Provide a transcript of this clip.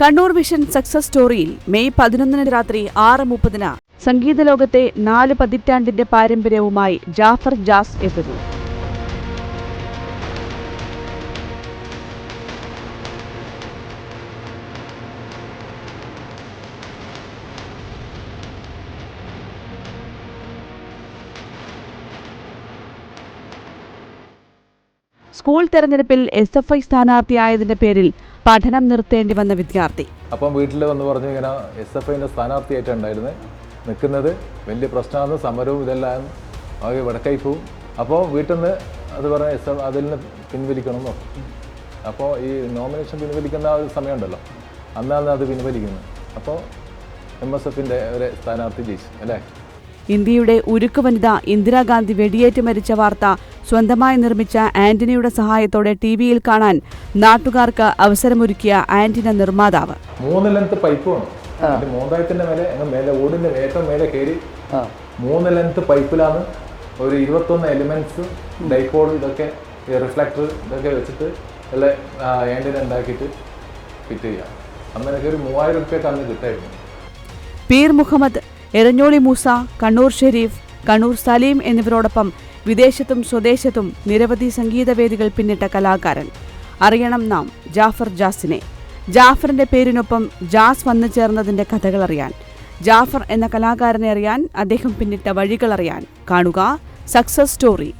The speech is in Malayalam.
കണ്ണൂർ വിഷൻ സക്സസ് സ്റ്റോറിയിൽ മെയ് പതിനൊന്നിന് രാത്രി ആറ് മുപ്പതിന് സംഗീത ലോകത്തെ നാല് പതിറ്റാണ്ടിന്റെ പാരമ്പര്യവുമായി ജാഫർ ജാസ് എത്തുന്നു. സ്കൂൾ തെരഞ്ഞെടുപ്പിൽ എസ് എഫ് ഐ സ്ഥാനാർത്ഥിയായതിന്റെ പേരിൽ പഠനം നിർത്തേണ്ടി വന്ന വിദ്യാർത്ഥി. അപ്പം വീട്ടിൽ വന്ന് പറഞ്ഞു ഇങ്ങനെ എസ് എഫ് ഐന്റെ സ്ഥാനാർത്ഥിയായിട്ടുണ്ടായിരുന്നു നിൽക്കുന്നത് വലിയ പ്രശ്നമാണ് സമരവും ഇതെല്ലാം ആകെ വടക്കായി പോവും. അപ്പോൾ വീട്ടിൽ നിന്ന് അത് പറഞ്ഞ എസ് എഫ് അതിൽ നിന്ന് പിൻവലിക്കണം എന്നോ അപ്പോൾ ഈ നോമിനേഷൻ പിൻവലിക്കുന്ന ആ ഒരു സമയമുണ്ടല്ലോ. അന്നാണ് അത് പിൻവലിക്കുന്നത്. അപ്പോൾ എം എസ് എഫിന്റെ ഒരു സ്ഥാനാർത്ഥി ജയിച്ചു അല്ലേ? ഇന്ത്യയുടെ ഉരുക്ക് വനിത ഇന്ദിരാഗാന്ധി വെടിയേറ്റ് മരിച്ച വാർത്ത സ്വന്തമായി നിർമ്മിച്ച ആന്റണിയുടെ സഹായത്തോടെ ടി വിയിൽ കാണാൻ നാട്ടുകാർക്ക് അവസരമൊരുക്കിയ ആന്റിന നിർമ്മാതാവ്. മൂന്ന് ലെങ്ത് പൈപ്പ് വേണം. അതിന്റെ മൂന്നായത്തിന്റെ മേലെ മേലെ ഓടിന്റെ ഏറ്റവും മേലെ കയറി മൂന്ന് ലെങ്ത് പൈപ്പിലാണ് ഒരു ഇരുപത്തൊന്ന് എലിമെന്റ്സ് ഡൈപോൾ ഇതൊക്കെ റിഫ്ലക്ടർ ഇതൊക്കെ വെച്ചിട്ട് എല്ലാം ആന്റിന ഉണ്ടാക്കിയിട്ട് ഫിറ്റ് ചെയ്യാം. അന്ന് ഒരു മൂവായിരം റുപ്യ അന്ന് കിട്ടായിരുന്നു. പീർ മുഹമ്മദ് എരഞ്ഞോളി മൂസ കണ്ണൂർ ഷെരീഫ് കണ്ണൂർ സലീം എന്നിവരോടൊപ്പം വിദേശത്തും സ്വദേശത്തും നിരവധി സംഗീതവേദികൾ പിന്നിട്ട കലാകാരൻ. അറിയണം നാം ജാഫർ ജാസിനെ. ജാഫറിന്റെ പേരിനൊപ്പം ജാസ് വന്നു ചേർന്നതിന്റെ കഥകൾ അറിയാൻ. ജാഫർ എന്ന കലാകാരനെ അറിയാൻ അദ്ദേഹം പിന്നിട്ട വഴികൾ അറിയാൻ. കാണുക സക്സസ് സ്റ്റോറി.